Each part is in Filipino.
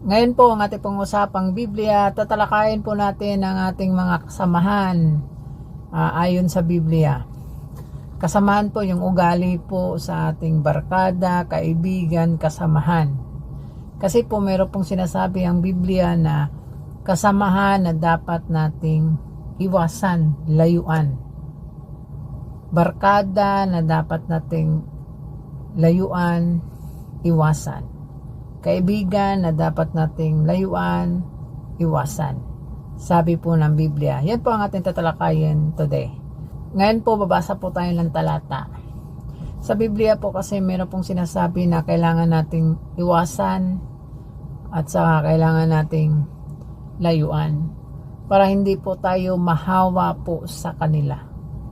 Ngayon po ang ating pong usapang Biblia, tatalakayin po natin ang ating mga kasamahan ah, ayon sa Biblia. Kasamahan po yung ugali po sa ating barkada, kaibigan, kasamahan. Kasi po meron pong sinasabi ang Biblia na kasamahan na dapat nating iwasan, layuan. Barkada na dapat nating layuan, iwasan. Kaibigan na dapat nating layuan, iwasan. Sabi po ng Biblia. Yan po ang ating tatalakayin today. Ngayon po, babasa po tayo ng talata. Sa Biblia po kasi meron pong sinasabi na kailangan nating iwasan at saka kailangan nating layuan para hindi po tayo mahawa po sa kanila.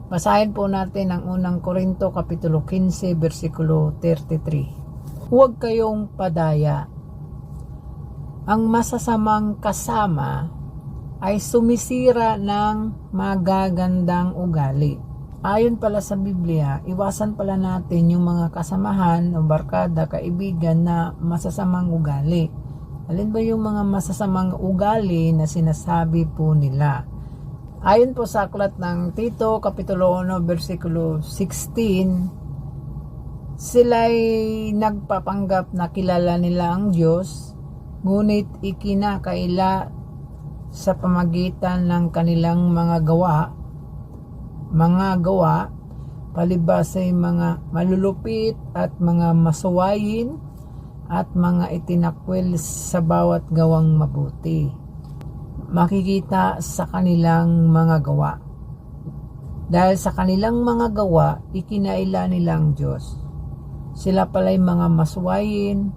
Basahin po natin ang unang Korinto Kapitulo 15 versikulo 33. Huwag kayong padaya. Ang masasamang kasama ay sumisira ng magagandang ugali. Ayon pala sa Biblia, iwasan pala natin yung mga kasamahan o barkada, kaibigan na masasamang ugali. Alin ba yung mga masasamang ugali na sinasabi po nila? Ayon po sa aklat ng Tito, Kapitulo 1, versikulo 16, sila'y nagpapanggap na kilala nila ang Diyos, ngunit ikinakaila sa pamagitan ng kanilang mga gawa, mga gawa, palibas ay mga malulupit at mga masuwayin at mga itinakwil sa bawat gawang mabuti. Makikita sa kanilang mga gawa. Dahil sa kanilang mga gawa, ikinaila nilang Diyos. Sila pala'y mga masuwayin,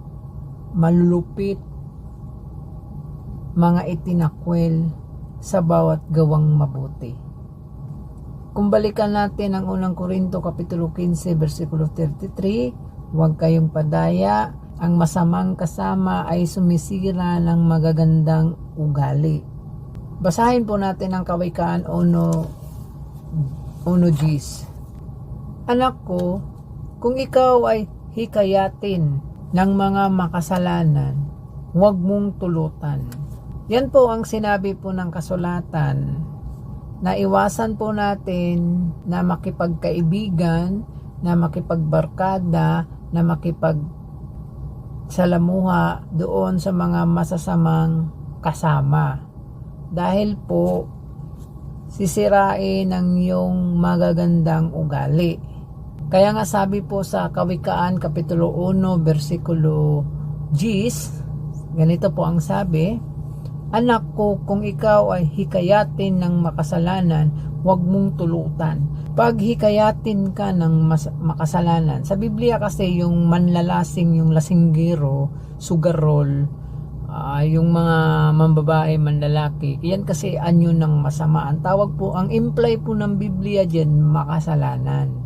malulupit, mga itinakwil sa bawat gawang mabuti. Kung balikan natin ang unang Korinto Kapitulo 15 versikulo 33, huwag kayong padaya, ang masamang kasama ay sumisira ng magagandang ugali. Basahin po natin ang Kawikaan 1 1 Gs. Anak ko, kung ikaw ay hikayatin ng mga makasalanan, huwag mong tulutan. Yan po ang sinabi po ng kasulatan na iwasan po natin na makipagkaibigan, na makipagbarkada, na makipag salamuha doon sa mga masasamang kasama. Dahil po sisirain ang iyong magagandang ugali. Kaya nga sabi po sa Kawikaan Kapitulo 1 versikulo 10, ganito po ang sabi, Anak ko, kung ikaw ay hikayatin ng makasalanan, huwag mong tulutan. Pag hikayatin ka ng mas- makasalanan, sa Biblia kasi yung manlalasing, yung lasinggero, sugarol, ah, yung mga mambabae, manlalaki, yan kasi anyo ng masama. Ang tawag po, ang imply po ng Biblia dyan, makasalanan.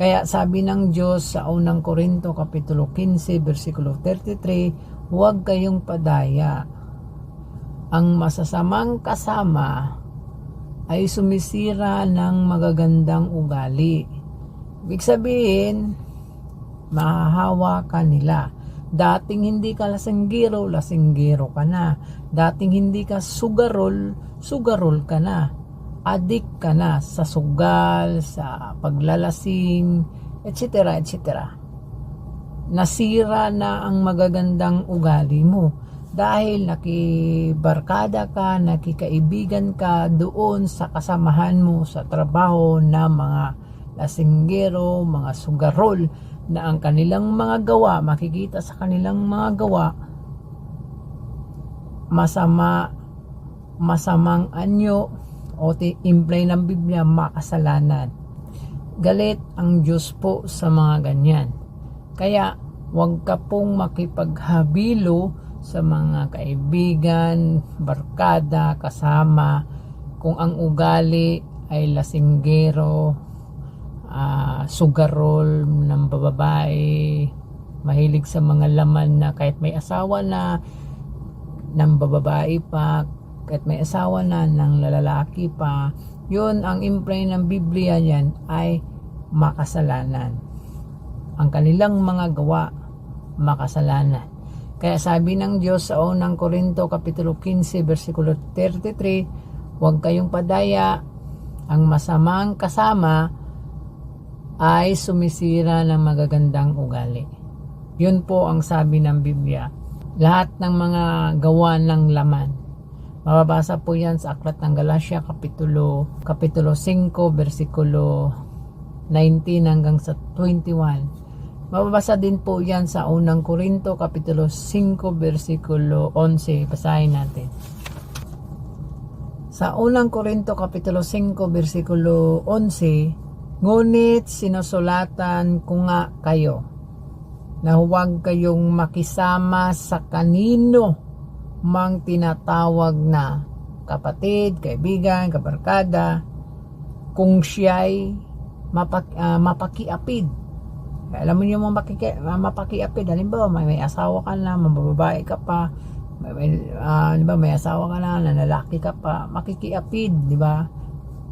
Kaya sabi ng Diyos sa unang Korinto Kapitulo 15 versikulo 33, huwag kayong padaya. Ang masasamang kasama ay sumisira ng magagandang ugali. Ibig sabihin, mahahawa ka nila. Dating hindi ka lasinggero, lasinggero ka na. Dating hindi ka sugarol, sugarol ka na. Adik ka na sa sugal, sa paglalasing, etc. etc. Nasira na ang magagandang ugali mo dahil nakibarkada ka, nakikaibigan ka doon sa kasamahan mo sa trabaho na mga lasinggero, mga sugarol na ang kanilang mga gawa, makikita sa kanilang mga gawa, masama, masamang anyo o implay ng Biblia, makasalanan. Galit ang Diyos po sa mga ganyan. Kaya, huwag ka pong makipaghabilo sa mga kaibigan, barkada, kasama, kung ang ugali ay lasinggero, ah, sugarol ng bababae, mahilig sa mga laman na kahit may asawa na, ng bababae pa, kahit may asawa na, ng lalaki pa, yun ang imply ng Biblia yan ay makasalanan. Ang kanilang mga gawa, makasalanan. Kaya sabi ng Diyos sa unang Korinto Kapitulo 15 versikulo 33, huwag kayong padaya, ang masamang kasama ay sumisira ng magagandang ugali. Yun po ang sabi ng Biblia. Lahat ng mga gawa ng laman. Mababasa po yan sa Aklat ng Galacia Kapitulo, Kapitulo 5 versikulo 19 hanggang sa 21. Mababasa din po yan sa unang Korinto Kapitulo 5 versikulo 11. Basahin natin. Sa unang Korinto Kapitulo 5 versikulo 11, Ngunit sinusulatan ko nga kayo na huwag kayong makisama sa kanino mang tinatawag na kapatid, kaibigan, kabarkada, kung siya'y mapak, ah, mapakiapid. Alam mo yung mapaki, ah, mapakiapid, halimbawa may, may asawa ka na, mababae ka pa, may, may, ah, di ba, may asawa ka na, nanlalaki ka pa, makikiapid, di ba?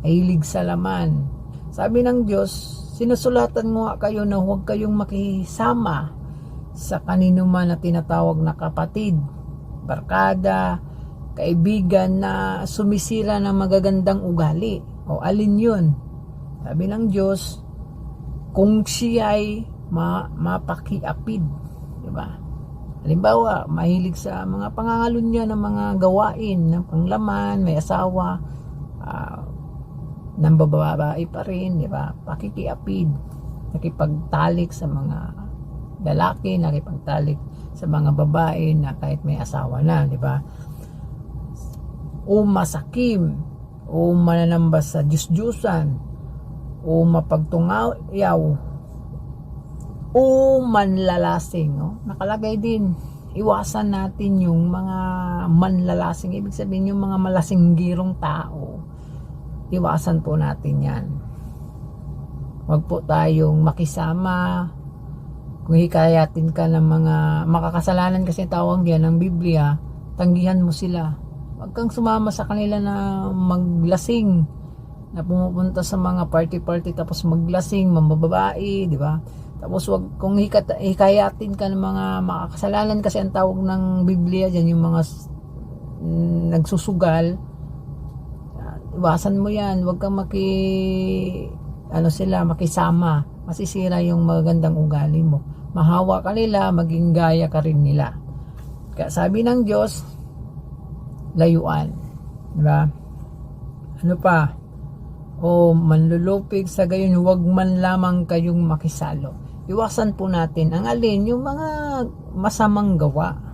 Mahilig sa laman. Sabi ng Diyos, sinusulatan mo nga kayo na huwag kayong makisama sa kanino man na tinatawag na kapatid, barkada, kaibigan na sumisira ng magagandang ugali. O alin yun? Sabi ng Diyos, kung siya ay ma mapakiapid, di ba? Halimbawa, mahilig sa mga pangangalun niya ng mga gawain, ng panglaman, may asawa, ah, ng babae pa rin, di ba? Pakikiapid, nakipagtalik sa mga lalaki, nakipagtalik sa mga babae na kahit may asawa na, di ba? O masakim, o mananamba sa Diyos-Diyusan, o mapagtungayaw, o manlalasing. No? Nakalagay din, iwasan natin yung mga manlalasing. Ibig sabihin yung mga malasinggirong tao. Iwasan po natin yan. Huwag po tayong makisama. Kung hikayatin ka ng mga makakasalanan kasi tawag yan ng Biblia, tanggihan mo sila. Huwag kang sumama sa kanila na maglasing na pumupunta sa mga party-party tapos maglasing, mambababae, di ba? Tapos wag kung hikat, hikayatin ka ng mga makakasalanan kasi ang tawag ng Biblia diyan yung mga mm, nagsusugal. Iwasan mo 'yan, wag kang maki ano sila makisama. Masisira yung magandang ugali mo. Mahawa ka nila, maging gaya ka rin nila. Kaya sabi ng Diyos, layuan. Di ba? Ano pa? O manlulupig sa gayon, huwag man lamang kayong makisalo. Iwasan po natin ang alin, yung mga masamang gawa.